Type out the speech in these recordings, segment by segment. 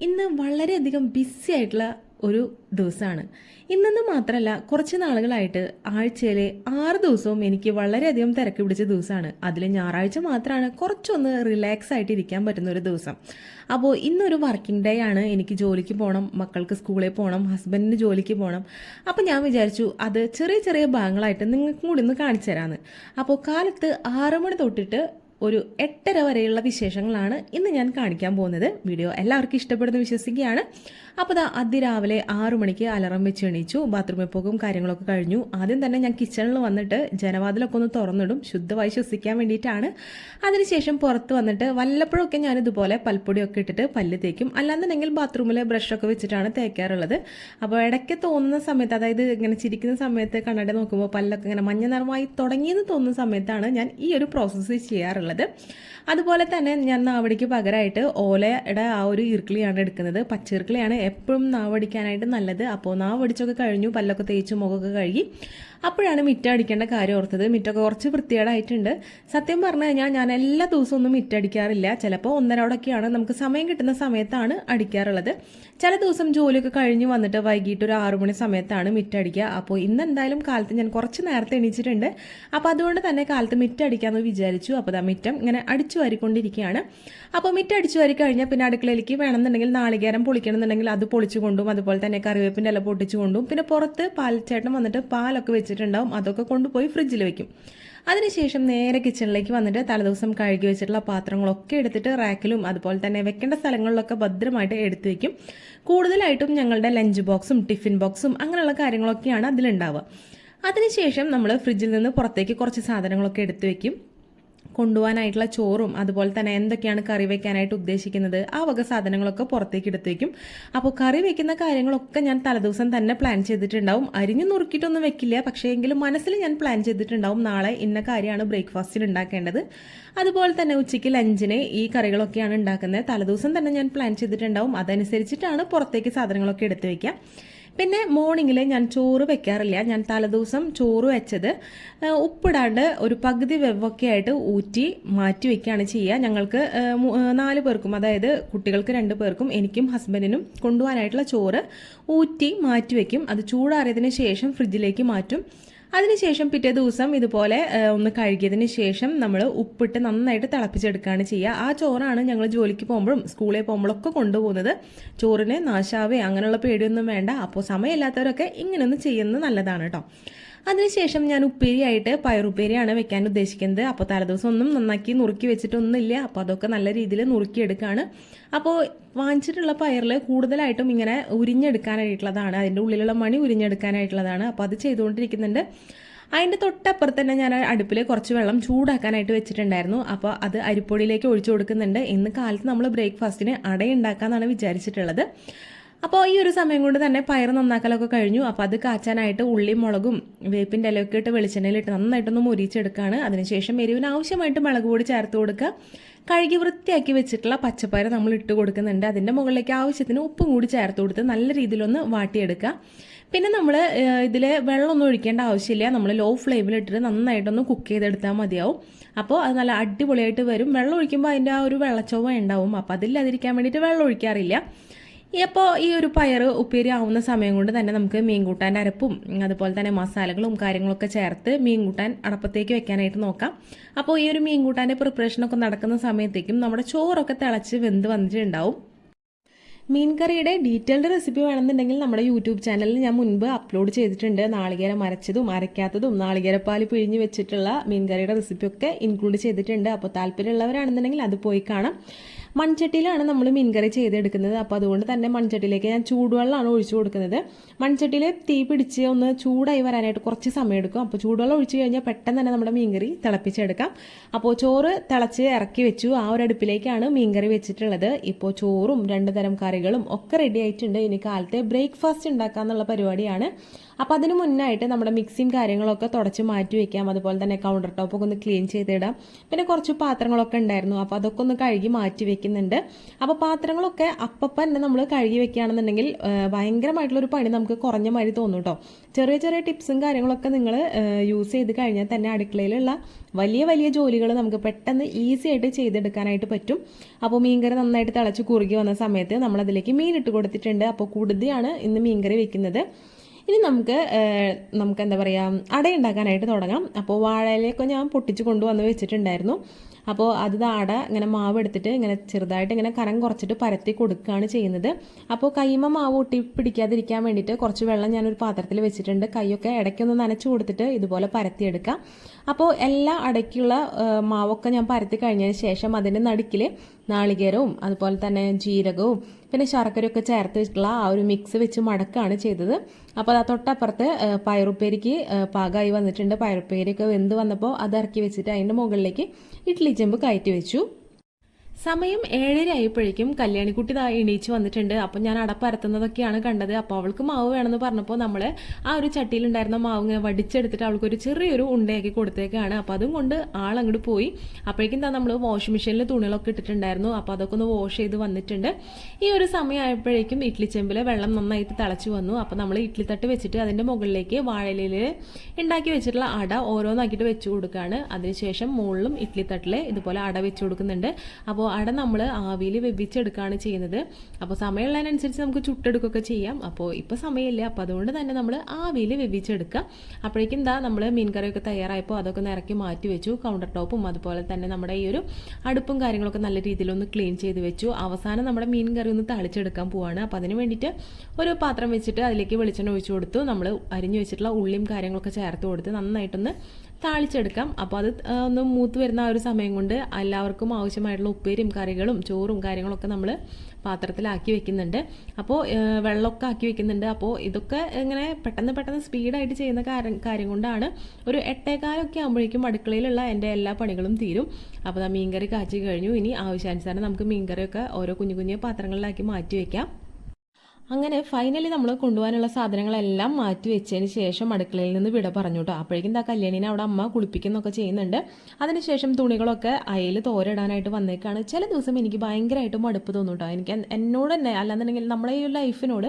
ഇന്ന് വളരെയധികം ബിസി ആയിട്ടുള്ള ഒരു ദിവസമാണ്. ഇന്നെന്ന് മാത്രമല്ല കുറച്ച് നാളുകളായിട്ട് ആഴ്ചയിലെ ആറ് ദിവസവും എനിക്ക് വളരെയധികം തിരക്ക് പിടിച്ച ദിവസമാണ്. അതിൽ ഞായറാഴ്ച മാത്രമാണ് കുറച്ചൊന്ന് റിലാക്സ് ആയിട്ട് ഇരിക്കാൻ പറ്റുന്ന ഒരു ദിവസം. അപ്പോൾ ഇന്നൊരു വർക്കിംഗ് ഡേ ആണ്. എനിക്ക് ജോലിക്ക് പോകണം മക്കൾക്ക് സ്കൂളിൽ പോകണം ഹസ്ബൻഡിന് ജോലിക്ക് പോകണം അപ്പോൾ ഞാൻ വിചാരിച്ചു അത് ചെറിയ ചെറിയ ഭാഗങ്ങളായിട്ട് നിങ്ങൾക്കും കൂടി ഒന്ന് കാണിച്ചു തരാമെന്ന് അപ്പോൾ കാലത്ത് ആറ് മണി തൊട്ടിട്ട് ഒരു എട്ടര വരെയുള്ള വിശേഷങ്ങളാണ് ഇന്ന് ഞാൻ കാണിക്കാൻ പോകുന്നത്. വീഡിയോ എല്ലാവർക്കും ഇഷ്ടപ്പെടുന്ന വിശ്വസിക്കുകയാണ്. അപ്പോൾ ഇതാ അതിരാവിലെ ആറു മണിക്ക് അലറം വെച്ച് എണീച്ചു ബാത്റൂമിൽ പോകും കാര്യങ്ങളൊക്കെ കഴിഞ്ഞു. ആദ്യം തന്നെ ഞാൻ കിച്ചണിൽ വന്നിട്ട് ജനവാതിലൊക്കെ ഒന്ന് തുറന്നിടും ശുദ്ധമായി ശ്വസിക്കാൻ വേണ്ടിയിട്ടാണ്. അതിനുശേഷം പുറത്ത് വന്നിട്ട് വല്ലപ്പോഴൊക്കെ ഞാൻ ഇതുപോലെ പൽപ്പൊടിയൊക്കെ ഇട്ടിട്ട് പല്ല് തേക്കും. അല്ലാന്നുണ്ടെങ്കിൽ ബാത്റൂമിൽ ബ്രഷൊക്കെ വെച്ചിട്ടാണ് തേക്കാറുള്ളത്. അപ്പോൾ ഇടയ്ക്ക് തോന്നുന്ന സമയത്ത് അതായത് ഇങ്ങനെ ചിരിക്കുന്ന സമയത്ത് കണ്ണട നോക്കുമ്പോൾ പല്ലൊക്കെ ഇങ്ങനെ മഞ്ഞ നിറമായി തുടങ്ങിയെന്ന് തോന്നുന്ന സമയത്താണ് ഞാൻ ഈ ഒരു പ്രോസസ്സ് ചെയ്യാറുള്ളത്. അതുപോലെ തന്നെ ഞാൻ നാവടിക്ക് പകരമായിട്ട് ഓലയുടെ ആ ഒരു ഇർക്കിളിയാണ് എടുക്കുന്നത്. പച്ചിർക്കിളിയാണ് എപ്പോഴും നാവടിക്കാനായിട്ട് നല്ലത്. അപ്പോൾ നാവടിച്ചൊക്കെ കഴിഞ്ഞു പല്ലൊക്കെ തേച്ച് മുഖമൊക്കെ കഴുകി. അപ്പോഴാണ് മിറ്റ അടിക്കേണ്ട കാര്യം ഓർത്തത്. മിറ്റൊക്കെ കുറച്ച് വൃത്തികേടായിട്ടുണ്ട്. സത്യം പറഞ്ഞു കഴിഞ്ഞാൽ ഞാൻ എല്ലാ ദിവസവും ഒന്നും മിറ്റടിക്കാറില്ല ചിലപ്പോൾ ഒന്നരോടൊക്കെയാണ് നമുക്ക് സമയം കിട്ടുന്ന സമയത്താണ് അടിക്കാറുള്ളത്. ചില ദിവസം ജോലിയൊക്കെ കഴിഞ്ഞ് വന്നിട്ട് വൈകിട്ട് ഒരു ആറു മണി സമയത്താണ് മിറ്റടിക്കുക അപ്പോൾ ഇന്ന് എന്തായാലും കാലത്ത് ഞാൻ കുറച്ച് നേരത്തെ എണീച്ചിട്ടുണ്ട്. അപ്പോൾ അതുകൊണ്ട് തന്നെ കാലത്ത് മിറ്റടിക്കാമെന്ന് വിചാരിച്ചു. അപ്പോൾ ആ മിറ്റം ഇങ്ങനെ അടിച്ചു വാരിക്കൊണ്ടിരിക്കുകയാണ് അപ്പോൾ മിറ്റ അടിച്ചു വാരി കഴിഞ്ഞാൽ പിന്നെ അടുക്കളയിലേക്ക് വേണമെന്നുണ്ടെങ്കിൽ നാളികേരം പൊളിക്കണമെന്നുണ്ടെങ്കിൽ അത് പൊളിച്ചു കൊണ്ടും അതുപോലെ തന്നെ കറിവേപ്പിന്റെ ഇല പൊട്ടിച്ചു കൊണ്ടും പിന്നെ പുറത്ത് പാൽച്ചേട്ടൻ വന്നിട്ട് പാലൊക്കെ വെച്ചിട്ടുണ്ടാവും അതൊക്കെ കൊണ്ടുപോയി ഫ്രിഡ്ജിൽ വെക്കും. അതിനുശേഷം നേരെ കിച്ചണിലേക്ക് വന്നിട്ട് തലേദിവസം കഴുകി വെച്ചിട്ടുള്ള പാത്രങ്ങളൊക്കെ എടുത്തിട്ട് റാക്കിലും അതുപോലെ തന്നെ വെക്കേണ്ട സ്ഥലങ്ങളിലൊക്കെ ഭദ്രമായിട്ട് എടുത്തു വെക്കും. കൂടുതലായിട്ടും ഞങ്ങളുടെ ലഞ്ച് ബോക്സും ടിഫിൻ ബോക്സും അങ്ങനെയുള്ള കാര്യങ്ങളൊക്കെയാണ് അതിലുണ്ടാവുക. അതിനുശേഷം നമ്മൾ ഫ്രിഡ്ജിൽ നിന്ന് പുറത്തേക്ക് കുറച്ച് സാധനങ്ങളൊക്കെ എടുത്തു വെക്കും. കൊണ്ടുപോകാനായിട്ടുള്ള ചോറും അതുപോലെ തന്നെ എന്തൊക്കെയാണ് കറി വെക്കാനായിട്ട് ഉദ്ദേശിക്കുന്നത് ആ വക സാധനങ്ങളൊക്കെ പുറത്തേക്ക് എടുത്തേക്കും അപ്പോൾ കറി വെക്കുന്ന കാര്യങ്ങളൊക്കെ ഞാൻ തലേദിവസം തന്നെ പ്ലാൻ ചെയ്തിട്ടുണ്ടാവും. അരിഞ്ഞു നുറുക്കിയിട്ടൊന്നും വെക്കില്ല. പക്ഷേ എങ്കിലും മനസ്സിൽ ഞാൻ പ്ലാൻ ചെയ്തിട്ടുണ്ടാവും നാളെ ഇന്ന കാര്യമാണ് ബ്രേക്ക്ഫാസ്റ്റിൽ ഉണ്ടാക്കേണ്ടത്. അതുപോലെ തന്നെ ഉച്ചയ്ക്ക് ലഞ്ചിന് ഈ കറികളൊക്കെയാണ് ഉണ്ടാക്കുന്നത്. തലേദിവസം തന്നെ ഞാൻ പ്ലാൻ ചെയ്തിട്ടുണ്ടാവും. അതനുസരിച്ചിട്ടാണ് പുറത്തേക്ക് സാധനങ്ങളൊക്കെ എടുത്ത് വെക്കുക. പിന്നെ മോർണിംഗിൽ ഞാൻ ചോറ് വെക്കാറില്ല. ഞാൻ തലേദിവസം ചോറ് വെച്ചത് ഉപ്പിടാണ്ട് ഒരു പകുതി വെവൊക്കെ ആയിട്ട് ഊറ്റി മാറ്റി വെക്കുകയാണ് ചെയ്യുക ഞങ്ങൾക്ക് നാല് പേർക്കും അതായത് കുട്ടികൾക്ക് രണ്ട് പേർക്കും എനിക്കും ഹസ്ബൻഡിനും കൊണ്ടുപോകാനായിട്ടുള്ള ചോറ് ഊറ്റി മാറ്റി വെക്കും. അത് ചൂടാറിയതിന് ശേഷം ഫ്രിഡ്ജിലേക്ക് മാറ്റും. അതിനുശേഷം പിറ്റേ ദിവസം ഇതുപോലെ ഒന്ന് കഴുകിയതിന് ശേഷം നമ്മൾ ഉപ്പിട്ട് നന്നായിട്ട് തിളപ്പിച്ചെടുക്കുകയാണ് ചെയ്യുക. ആ ചോറാണ് ഞങ്ങൾ ജോലിക്ക് പോകുമ്പോഴും സ്കൂളിൽ പോകുമ്പോഴൊക്കെ കൊണ്ടുപോകുന്നത്. ചോറിന് നാശാവേ അങ്ങനെയുള്ള പേടിയൊന്നും വേണ്ട. അപ്പോൾ സമയമില്ലാത്തവരൊക്കെ ഇങ്ങനെയൊന്ന് ചെയ്യുന്നത് നല്ലതാണ് കേട്ടോ. അതിനുശേഷം ഞാൻ ഉപ്പേരിയായിട്ട് പയറുപ്പേരിയാണ് വെക്കാൻ ഉദ്ദേശിക്കുന്നത്. അപ്പോൾ തലേദിവസം ഒന്നും നന്നാക്കി നുറുക്കി വെച്ചിട്ടൊന്നുമില്ല. അപ്പോൾ അതൊക്കെ നല്ല രീതിയിൽ നുറുക്കിയെടുക്കുകയാണ് അപ്പോൾ വാങ്ങിച്ചിട്ടുള്ള പയറിൽ കൂടുതലായിട്ടും ഇങ്ങനെ ഉരിഞ്ഞെടുക്കാനായിട്ടുള്ളതാണ്. അതിന്റെ ഉള്ളിലുള്ള മണി ഉരിഞ്ഞെടുക്കാനായിട്ടുള്ളതാണ്. അപ്പോൾ അത് ചെയ്തുകൊണ്ടിരിക്കുന്നുണ്ട്. അതിന്റെ തൊട്ടപ്പുറത്ത് തന്നെ ഞാൻ അടുപ്പിൽ കുറച്ച് വെള്ളം ചൂടാക്കാനായിട്ട് വെച്ചിട്ടുണ്ടായിരുന്നു. അപ്പോൾ അത് അരിപ്പൊടിയിലേക്ക് ഒഴിച്ചു കൊടുക്കുന്നുണ്ട്. ഇന്ന് കാലത്ത് നമ്മൾ ബ്രേക്ക്ഫാസ്റ്റിന് അടയുണ്ടാക്കാമെന്നാണ് വിചാരിച്ചിട്ടുള്ളത്. അപ്പോൾ ഈ ഒരു സമയം കൊണ്ട് തന്നെ പയർ നന്നാക്കലൊക്കെ കഴിഞ്ഞു. അപ്പോൾ അത് കാച്ചാനായിട്ട് ഉള്ളിയും മുളകും വേപ്പിന്റെ ഇലയൊക്കെ ഇട്ട് വെളിച്ചെണ്ണയിലിട്ട് നന്നായിട്ടൊന്ന് മുരിച്ചെടുക്കുകയാണ് അതിനുശേഷം എരിവിന് ആവശ്യമായിട്ട് മുളക് പൊടി ചേർത്ത് കൊടുക്കുക. കഴുകി വൃത്തിയാക്കി വെച്ചിട്ടുള്ള പച്ചപ്പയർ നമ്മൾ ഇട്ട് കൊടുക്കുന്നുണ്ട്. അതിന്റെ മുകളിലേക്ക് ആവശ്യത്തിന് ഉപ്പും കൂടി ചേർത്ത് കൊടുത്ത് നല്ല രീതിയിലൊന്ന് വാട്ടിയെടുക്കുക. പിന്നെ നമ്മൾ ഇതിൽ വെള്ളമൊന്നും ഒഴിക്കേണ്ട ആവശ്യമില്ല. നമ്മൾ ലോ ഫ്ലെയിമിലിട്ടിട്ട് നന്നായിട്ടൊന്ന് കുക്ക് ചെയ്തെടുത്താൽ മതിയാവും. അപ്പോൾ അത് നല്ല അടിപൊളിയായിട്ട് വരും. വെള്ളം ഒഴിക്കുമ്പോൾ അതിന്റെ ആ ഒരു വെള്ളച്ചോവ ഉണ്ടാവും. അപ്പോൾ അതില്ലാതിരിക്കാൻ വേണ്ടിയിട്ട് വെള്ളം ഒഴിക്കാറില്ല. അപ്പോൾ ഈ ഒരു പയർ ഉപ്പേരി ആവുന്ന സമയം കൊണ്ട് തന്നെ നമുക്ക് മീൻ കൂട്ടാന്റെ അരപ്പും അതുപോലെ തന്നെ മസാലകളും കാര്യങ്ങളൊക്കെ ചേർത്ത് മീൻ കൂട്ടാൻ അടപ്പത്തേക്ക് വെക്കാനായിട്ട് നോക്കാം. അപ്പോൾ ഈ ഒരു മീൻ കൂട്ടാന്റെ പ്രിപ്പറേഷനൊക്കെ നടക്കുന്ന സമയത്തേക്കും നമ്മുടെ ചോറൊക്കെ തിളച്ച് വെന്ത് വന്നിട്ടുണ്ടാവും. മീൻ കറിയുടെ ഡീറ്റെയിൽഡ് റെസിപ്പി വേണമെന്നുണ്ടെങ്കിൽ നമ്മുടെ യൂട്യൂബ് ചാനലിൽ ഞാൻ മുൻപ് അപ്ലോഡ് ചെയ്തിട്ടുണ്ട്. നാളികേരം അരച്ചതും അരയ്ക്കാത്തതും നാളികേരപ്പാൽ പിഴിഞ്ഞ് വെച്ചിട്ടുള്ള മീൻ കറിയുടെ റെസിപ്പിയൊക്കെ ഇൻക്ലൂഡ് ചെയ്തിട്ടുണ്ട്. അപ്പോൾ താല്പര്യമുള്ളവരാണെന്നുണ്ടെങ്കിൽ അത് പോയി കാണാം. മൺചട്ടിയിലാണ് നമ്മൾ മീൻകറി ചെയ്തെടുക്കുന്നത്. അപ്പോൾ അതുകൊണ്ട് തന്നെ മൺചട്ടിയിലേക്ക് ഞാൻ ചൂടുവെള്ളമാണ് ഒഴിച്ചു കൊടുക്കുന്നത്. മൺചട്ടിയിൽ തീ പിടിച്ച് ഒന്ന് ചൂടായി വരാനായിട്ട് കുറച്ച് സമയം എടുക്കും. അപ്പോൾ ചൂടുവെള്ളം ഒഴിച്ചു കഴിഞ്ഞാൽ പെട്ടെന്ന് തന്നെ നമ്മുടെ മീൻകറി തിളപ്പിച്ചെടുക്കാം. അപ്പോൾ ചോറ് തിളച്ച് ഇറക്കി വെച്ചു. ആ ഒരു അടുപ്പിലേക്കാണ് മീൻകറി വെച്ചിട്ടുള്ളത്. ഇപ്പോൾ ചോറും രണ്ട് തരം കറികളും ഒക്കെ റെഡി ആയിട്ടുണ്ട്. ഇനി കാലത്തെ ബ്രേക്ക്ഫാസ്റ്റ് ഉണ്ടാക്കാമെന്നുള്ള പരിപാടിയാണ്. അപ്പോൾ അതിന് മുന്നായിട്ട് നമ്മുടെ മിക്സിയും കാര്യങ്ങളൊക്കെ തുടച്ച് മാറ്റി വെക്കാം. അതുപോലെ തന്നെ കൗണ്ടർ ടോപ്പൊക്കെ ഒന്ന് ക്ലീൻ ചെയ്തിടാം. പിന്നെ കുറച്ച് പാത്രങ്ങളൊക്കെ ഉണ്ടായിരുന്നു. അപ്പോൾ അതൊക്കെ ഒന്ന് കഴുകി മാറ്റി വെക്കുന്നുണ്ട് വെക്കുന്നുണ്ട് അപ്പോൾ പാത്രങ്ങളൊക്കെ അപ്പപ്പം തന്നെ നമ്മൾ കഴുകി വെക്കുകയാണെന്നുണ്ടെങ്കിൽ ഭയങ്കരമായിട്ടുള്ളൊരു പണി നമുക്ക് കുറഞ്ഞ മാതിരി തോന്നും കേട്ടോ ചെറിയ ചെറിയ ടിപ്സും കാര്യങ്ങളൊക്കെ നിങ്ങൾ യൂസ് ചെയ്ത് കഴിഞ്ഞാൽ തന്നെ അടുക്കളയിലുള്ള വലിയ വലിയ ജോലികൾ നമുക്ക് പെട്ടെന്ന് ഈസി ആയിട്ട് ചെയ്തെടുക്കാനായിട്ട് പറ്റും. അപ്പോൾ മീൻകറി നന്നായിട്ട് തിളച്ച് കുറുകി വന്ന സമയത്ത് നമ്മളതിലേക്ക് മീൻ ഇട്ട് കൊടുത്തിട്ടുണ്ട്. അപ്പോൾ കൂടുതലാണ് ഇന്ന് മീൻകറി വെക്കുന്നത്. ഇനി നമുക്ക് നമുക്ക് എന്താ പറയുക അട ഉണ്ടാക്കാനായിട്ട് തുടങ്ങാം. അപ്പോൾ വാഴയിലേക്ക് ഞാൻ പൊട്ടിച്ച് കൊണ്ടുവന്ന് വെച്ചിട്ടുണ്ടായിരുന്നു. അപ്പോൾ അത് അട ഇങ്ങനെ മാവ് എടുത്തിട്ട് ഇങ്ങനെ ചെറുതായിട്ട് ഇങ്ങനെ കനം കുറച്ചിട്ട് പരത്തി കൊടുക്കുകയാണ് ചെയ്യുന്നത്. അപ്പോൾ കൈമ മാവ് ഒട്ടി പിടിക്കാതിരിക്കാൻ വേണ്ടിയിട്ട് കുറച്ച് വെള്ളം ഞാനൊരു പാത്രത്തിൽ വെച്ചിട്ടുണ്ട്. കൈയൊക്കെ ഇടയ്ക്കൊന്ന് നനച്ച് കൊടുത്തിട്ട് ഇതുപോലെ പരത്തിയെടുക്കാം. അപ്പോൾ എല്ലാ അടയ്ക്കുള്ള മാവൊക്കെ ഞാൻ പരത്തി കഴിഞ്ഞതിന് ശേഷം അതിന്റെ നടുക്കിൽ നാളികേരവും അതുപോലെ തന്നെ ജീരകവും പിന്നെ ശർക്കരയൊക്കെ ചേർത്ത് വെച്ചിട്ടുള്ള ആ ഒരു മിക്സ് വെച്ച് മടക്കാണ് ചെയ്തത്. അപ്പോൾ അത് തൊട്ടപ്പുറത്ത് പയറുപ്പേരിക്ക് പാകമായി വന്നിട്ടുണ്ട്. പയറുപ്പേരിയൊക്കെ വെന്ത് വന്നപ്പോൾ അത് ഇറക്കി വെച്ചിട്ട് അതിന്റെ മുകളിലേക്ക് ഇഡ്ഡലി ചെമ്പ് കയറ്റി വെച്ചു. സമയം ഏഴര ആയപ്പോഴേക്കും കല്യാണിക്കുട്ടി എണീച്ച് വന്നിട്ടുണ്ട്. അപ്പം ഞാൻ അടപ്പരത്തുന്നതൊക്കെയാണ് കണ്ടത്. അപ്പോൾ അവൾക്ക് മാവ് വേണമെന്ന് പറഞ്ഞപ്പോൾ നമ്മൾ ആ ഒരു ചട്ടിയിലുണ്ടായിരുന്ന മാവ് ഇങ്ങനെ വടിച്ചെടുത്തിട്ട് അവൾക്ക് ഒരു ചെറിയൊരു ഉണ്ടയാക്കി കൊടുത്തേക്കാണ്. അപ്പോൾ അതും കൊണ്ട് ആളങ്ങോട്ട് പോയി. അപ്പോഴേക്കും എന്താ നമ്മൾ വാഷിംഗ് മെഷീനിൽ തുണികളൊക്കെ ഇട്ടിട്ടുണ്ടായിരുന്നു. അപ്പോൾ അതൊക്കെ ഒന്ന് വാഷ് ചെയ്ത് വന്നിട്ടുണ്ട്. ഈ ഒരു സമയമായപ്പോഴേക്കും ഇഡ്ലി ചെമ്പിൽ വെള്ളം നന്നായിട്ട് തിളച്ച് വന്നു. അപ്പോൾ നമ്മൾ ഇഡ്ലി തട്ട് വെച്ചിട്ട് അതിന്റെ മുകളിലേക്ക് വാഴയിലയിൽ ഉണ്ടാക്കി വെച്ചിട്ടുള്ള അട ഓരോന്നാക്കിയിട്ട് വെച്ച് കൊടുക്കുകയാണ് അതിനുശേഷം മുകളിലും ഇഡ്ലി തട്ടിൽ ഇതുപോലെ അട വെച്ച് കൊടുക്കുന്നുണ്ട്. അപ്പോൾ അട നമ്മൾ ആവിയിൽ വെവിച്ചെടുക്കുകയാണ് ചെയ്യുന്നത്. അപ്പോൾ സമയമുള്ളതിനനുസരിച്ച് നമുക്ക് ചുട്ടെടുക്കുകയൊക്കെ ചെയ്യാം. അപ്പോൾ ഇപ്പോൾ സമയമില്ല. അപ്പോൾ അതുകൊണ്ട് തന്നെ നമ്മൾ ആവിയിൽ വെവിച്ചെടുക്കുക. അപ്പോഴേക്കും എന്താ നമ്മൾ മീൻ കറിയൊക്കെ തയ്യാറായപ്പോൾ അതൊക്കെ ഒന്ന് ഇറക്കി മാറ്റി വെച്ചു. കൗണ്ടർ ടോപ്പും അതുപോലെ തന്നെ നമ്മുടെ ഈ ഒരു അടുപ്പും കാര്യങ്ങളൊക്കെ നല്ല രീതിയിലൊന്ന് ക്ലീൻ ചെയ്ത് വെച്ചു. അവസാനം നമ്മുടെ മീൻ കറി ഒന്ന് തളിച്ചെടുക്കാൻ പോവാണ്. അപ്പോൾ അതിന് വേണ്ടിയിട്ട് ഒരു പാത്രം വെച്ചിട്ട് അതിലേക്ക് വെളിച്ചെണ്ണ ഒഴിച്ചു കൊടുത്തു. നമ്മൾ അരിഞ്ഞു വെച്ചിട്ടുള്ള ഉള്ളിയും കാര്യങ്ങളൊക്കെ ചേർത്ത് കൊടുത്ത് നന്നായിട്ടൊന്ന് താളിച്ചെടുക്കാം. അപ്പോൾ അത് ഒന്ന് മൂത്ത് വരുന്ന ആ ഒരു സമയം കൊണ്ട് എല്ലാവർക്കും ആവശ്യമായിട്ടുള്ള ഉപ്പേരിയും കറികളും ചോറും കാര്യങ്ങളൊക്കെ നമ്മൾ പാത്രത്തിലാക്കി വെക്കുന്നുണ്ട്. അപ്പോൾ വെള്ളമൊക്കെ ആക്കി വെക്കുന്നുണ്ട്. അപ്പോൾ ഇതൊക്കെ ഇങ്ങനെ പെട്ടെന്ന് പെട്ടെന്ന് സ്പീഡായിട്ട് ചെയ്യുന്ന കാര്യം കാര്യം കൊണ്ടാണ് ഒരു എട്ടേകാലൊക്കെ ആകുമ്പോഴേക്കും അടുക്കളയിലുള്ള എന്റെ എല്ലാ പണികളും തീരും. അപ്പോൾ ആ മീൻകറി കാച്ചി കഴിഞ്ഞു. ഇനി ആവശ്യാനുസരണം നമുക്ക് മീൻകറിയൊക്കെ ഓരോ കുഞ്ഞു കുഞ്ഞു പാത്രങ്ങളിലാക്കി മാറ്റി വയ്ക്കാം അങ്ങനെ ഫൈനലി നമ്മൾ കൊണ്ടുപോകാനുള്ള സാധനങ്ങളെല്ലാം മാറ്റി വെച്ചതിന് ശേഷം അടുക്കളയിൽ നിന്ന് വിട പറഞ്ഞു കേട്ടോ അപ്പോഴേക്കും എന്താ കല്യാണിനെ അവിടെ അമ്മ കുളിപ്പിക്കുന്നൊക്കെ ചെയ്യുന്നുണ്ട്. അതിനുശേഷം തുണികളൊക്കെ അയൽ തോരിടാനായിട്ട് വന്നേക്കാണ്. ചില ദിവസം എനിക്ക് ഭയങ്കരമായിട്ട് മടുപ്പ് തോന്നും കേട്ടോ എനിക്ക് എന്നോട് തന്നെ അല്ലാന്നുണ്ടെങ്കിൽ നമ്മളെ ഈ ലൈഫിനോട്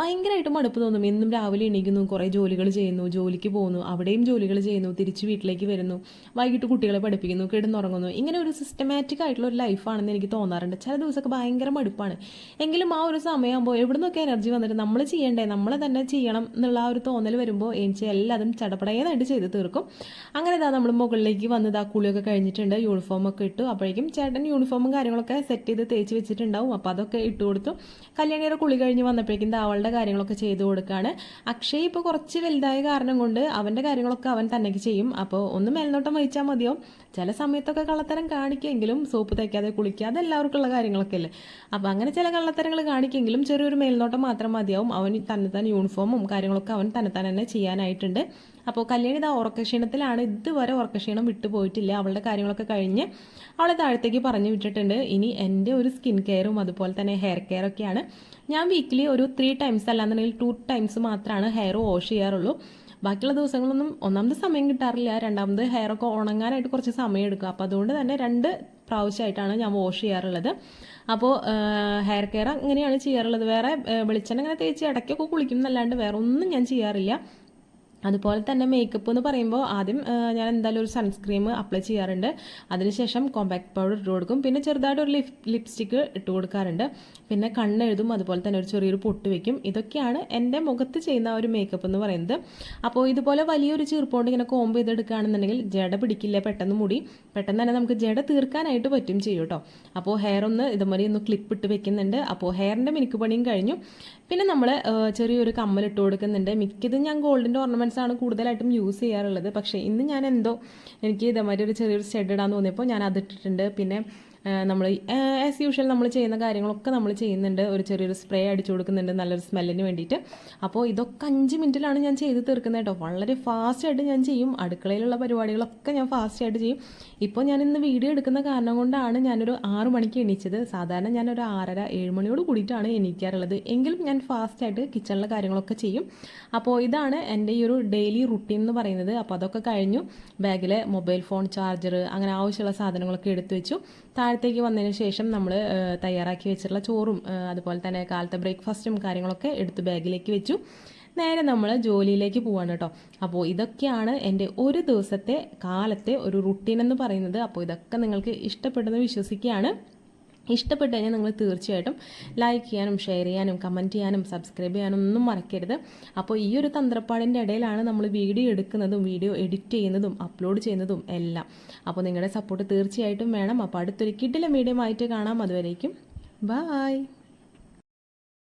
ഭയങ്കരമായിട്ട് മടുപ്പ് തോന്നും. എന്നും രാവിലെ എണീക്കുന്നു കുറേ ജോലികൾ ചെയ്യുന്നു ജോലിക്ക് പോകുന്നു അവിടെയും ജോലികൾ ചെയ്യുന്നു തിരിച്ച് വീട്ടിലേക്ക് വരുന്നു വൈകിട്ട് കുട്ടികളെ പഠിപ്പിക്കുന്നു കിടന്നുറങ്ങുന്നു. ഇങ്ങനെ ഒരു സിസ്റ്റമാറ്റിക് ആയിട്ടുള്ള ഒരു ലൈഫാണെന്ന് എനിക്ക് തോന്നാറുണ്ട്. ചില ദിവസമൊക്കെ ഭയങ്കര മടുപ്പാണ്. എങ്കിലും ആ ഒരു സമയമാകുമ്പോൾ എവിടെ എനർജി വന്നിട്ട് നമ്മൾ ചെയ്യണ്ടേ നമ്മൾ തന്നെ ചെയ്യണം എന്നുള്ള ആ ഒരു തോന്നൽ വരുമ്പോൾ എനിക്ക് എല്ലാതും ചടപടയെന്നായിട്ട് ചെയ്ത് തീർക്കും. അങ്ങനെ ഇതാ നമ്മൾ മുകളിലേക്ക് വന്നത് ആ കുളിയൊക്കെ കഴിഞ്ഞിട്ടുണ്ട് യൂണിഫോം ഒക്കെ ഇട്ടു. അപ്പോഴേക്കും ചേട്ടൻ യൂണിഫോമും കാര്യങ്ങളൊക്കെ സെറ്റ് ചെയ്ത് തേച്ച് വെച്ചിട്ടുണ്ടാവും. അപ്പോൾ അതൊക്കെ ഇട്ട് കൊടുത്തു. കല്യാണിയുടെ കുളി കഴിഞ്ഞ് വന്നപ്പോഴേക്കും അവളുടെ കാര്യങ്ങളൊക്കെ ചെയ്തു കൊടുക്കുകയാണ് അക്ഷയ് ഇപ്പോൾ കുറച്ച് വലുതായ കാരണം കൊണ്ട് അവന്റെ കാര്യങ്ങളൊക്കെ അവൻ തന്നെ ചെയ്യും. അപ്പോൾ ഒന്ന് മേൽനോട്ടം വഹിച്ചാൽ മതിയോ ചില സമയത്തൊക്കെ കള്ളത്തരം കാണിക്കുമെങ്കിലും സോപ്പ് തയ്ക്കാതെ കുളിക്കാതെ എല്ലാവർക്കുള്ള കാര്യങ്ങളൊക്കെ അല്ലേ അപ്പോൾ അങ്ങനെ ചില കള്ളത്തരങ്ങൾ കാണിക്കുമെങ്കിലും ചെറിയൊരു മേൽനോട്ടം മാത്രം മതിയാവും. അവൻ തന്നെത്താൻ യൂണിഫോമും കാര്യങ്ങളൊക്കെ അവൻ തന്നെത്താൻ തന്നെ ചെയ്യാനായിട്ടുണ്ട്. അപ്പോൾ കല്യാണി ഇതാ ഉറക്കക്ഷീണത്തിലാണ്. ഇതുവരെ ഉറക്കക്ഷീണം വിട്ടുപോയിട്ടില്ല അവളുടെ കാര്യങ്ങളൊക്കെ കഴിഞ്ഞ് അവളെ താഴത്തേക്ക് പറഞ്ഞു വിട്ടിട്ടുണ്ട്. ഇനി എന്റെ ഒരു സ്കിൻ കെയറും അതുപോലെ തന്നെ ഹെയർ കെയറൊക്കെയാണ് ഞാൻ വീക്കിലി ഒരു ത്രീ ടൈംസ് അല്ലാന്നുണ്ടെങ്കിൽ ടു ടൈംസ് മാത്രമാണ് ഹെയർ വാഷ് ചെയ്യാറുള്ളൂ. ബാക്കിയുള്ള ദിവസങ്ങളൊന്നും ഒന്നാമത് സമയം കിട്ടാറില്ല. രണ്ടാമത് ഹെയറൊക്കെ ഉണങ്ങാനായിട്ട് കുറച്ച് സമയം എടുക്കും. അപ്പോൾ അതുകൊണ്ട് തന്നെ രണ്ട് പ്രാവശ്യമായിട്ടാണ് ഞാൻ വാഷ് ചെയ്യാറുള്ളത്. അപ്പോൾ ഹെയർ കെയർ അങ്ങനെയാണ് ചെയ്യാറുള്ളത്. വേറെ വെളിച്ചെണ്ണ ഇങ്ങനെ തേച്ച് ഇടയ്ക്കൊക്കെ കുളിക്കും എന്നല്ലാണ്ട് വേറെ ഒന്നും ഞാൻ ചെയ്യാറില്ല. അതുപോലെ തന്നെ മേക്കപ്പ് എന്ന് പറയുമ്പോൾ ആദ്യം ഞാൻ എന്തായാലും ഒരു സൺസ്ക്രീം അപ്ലൈ ചെയ്യാറുണ്ട്. അതിനുശേഷം കോമ്പാക്ട് പൗഡർ ഇട്ട് കൊടുക്കും. പിന്നെ ചെറുതായിട്ട് ഒരു ലിപ് ലിപ്സ്റ്റിക്ക് ഇട്ട് കൊടുക്കാറുണ്ട്. പിന്നെ കണ്ണെഴുതും. അതുപോലെ തന്നെ ഒരു ചെറിയൊരു പൊട്ട് വയ്ക്കും ഇതൊക്കെയാണ് എന്റെ മുഖത്ത് ചെയ്യുന്ന ഒരു മേക്കപ്പ് എന്ന് പറയുന്നത്. അപ്പോൾ ഇതുപോലെ വലിയൊരു ചീർപ്പോണ്ട് ഇങ്ങനെ കോമ്പ് ചെയ്തെടുക്കുകയാണെന്നുണ്ടെങ്കിൽ ജട പിടിക്കില്ല പെട്ടെന്ന് മുടി. പെട്ടെന്ന് തന്നെ നമുക്ക് ജട തീർക്കാനായിട്ട് പറ്റും ചെയ്യും കേട്ടോ അപ്പോൾ ഹെയർ ഒന്ന് ഇതുമാതിരി ഒന്ന് ക്ലിപ്പ് ഇട്ട് വെക്കുന്നുണ്ട്. അപ്പോൾ ഹെയറിന്റെ മിനുക്ക് പണിയും കഴിഞ്ഞു. പിന്നെ നമ്മൾ ചെറിയൊരു കമ്മൽ ഇട്ട് കൊടുക്കുന്നുണ്ട്. മിക്കതും ഞാൻ ഗോൾഡിന്റെ ഓർണമെന്റ്സ് ആണ് കൂടുതലായിട്ടും യൂസ് ചെയ്യാറുള്ളത്. പക്ഷേ ഇന്ന് ഞാൻ എന്തോ എനിക്ക് ഇതേമാതിരി ഒരു ചെറിയൊരു ഷെഡ് ഇടാൻ തോന്നിയപ്പോൾ ഞാൻ അതിട്ടിട്ടുണ്ട് പിന്നെ നമ്മൾ ആസ് യൂഷ്വൽ നമ്മൾ ചെയ്യുന്ന കാര്യങ്ങളൊക്കെ നമ്മൾ ചെയ്യുന്നുണ്ട്. ഒരു ചെറിയൊരു സ്പ്രേ അടിച്ചു കൊടുക്കുന്നുണ്ട്. നല്ലൊരു സ്മെല്ലിന് വേണ്ടിയിട്ട്. അപ്പോൾ ഇതൊക്കെ അഞ്ച് മിനിറ്റിലാണ് ഞാൻ ചെയ്ത് തീർക്കുന്നത് കേട്ടോ. വളരെ ഫാസ്റ്റായിട്ട് ഞാൻ ചെയ്യും. അടുക്കളയിലുള്ള പരിപാടികളൊക്കെ ഞാൻ ഫാസ്റ്റായിട്ട് ചെയ്യും. ഇപ്പോൾ ഞാൻ ഇന്ന് വീഡിയോ എടുക്കുന്ന കാരണം കൊണ്ടാണ് ഞാനൊരു ആറ് മണിക്ക് എണീച്ചത്. സാധാരണ ഞാനൊരു ആറര ഏഴ് മണിയോട് കൂടിയിട്ടാണ് എണീക്കാറുള്ളത്. എങ്കിലും ഞാൻ ഫാസ്റ്റായിട്ട് കിച്ചണിലെ കാര്യങ്ങളൊക്കെ ചെയ്യും. അപ്പോൾ ഇതാണ് എന്റെ ഈ ഒരു ഡെയിലി റുട്ടീൻ എന്ന് പറയുന്നത്. അപ്പോൾ അതൊക്കെ കഴിഞ്ഞു. ബാഗിലെ മൊബൈൽ ഫോൺ ചാർജർ അങ്ങനെ ആവശ്യമുള്ള സാധനങ്ങളൊക്കെ എടുത്തു വെച്ചു. താഴത്തേക്ക് വന്നതിന് ശേഷം നമ്മൾ തയ്യാറാക്കി വെച്ചിട്ടുള്ള ചോറും അതുപോലെ തന്നെ കാലത്തെ ബ്രേക്ക്ഫാസ്റ്റും കാര്യങ്ങളൊക്കെ എടുത്ത് ബാഗിലേക്ക് വെച്ചു. നേരെ നമ്മൾ ജോലിയിലേക്ക് പോവാണ് കേട്ടോ. അപ്പോൾ ഇതൊക്കെയാണ് എന്റെ ഒരു ദിവസത്തെ കാലത്തെ ഒരു റുട്ടീൻ എന്ന് പറയുന്നത്. അപ്പോൾ ഇതൊക്കെ നിങ്ങൾക്ക് ഇഷ്ടപ്പെട്ടെന്ന് വിശ്വസിക്കുകയാണ്. ഇഷ്ടപ്പെട്ട് കഴിഞ്ഞാൽ നിങ്ങൾ തീർച്ചയായിട്ടും ലൈക്ക് ചെയ്യാനും ഷെയർ ചെയ്യാനും കമന്റ് ചെയ്യാനും സബ്സ്ക്രൈബ് ചെയ്യാനും ഒന്നും മറക്കരുത്. അപ്പോൾ ഈ ഒരു തന്ത്രപ്പാടിന്റെ ഇടയിലാണ് നമ്മൾ വീഡിയോ എടുക്കുന്നതും വീഡിയോ എഡിറ്റ് ചെയ്യുന്നതും അപ്ലോഡ് ചെയ്യുന്നതും എല്ലാം. അപ്പോൾ നിങ്ങളുടെ സപ്പോർട്ട് തീർച്ചയായിട്ടും വേണം. അപ്പോൾ അടുത്തൊരു കിഡിലെ മീഡിയമായിട്ട് കാണാം. അതുവരേക്കും ബായ്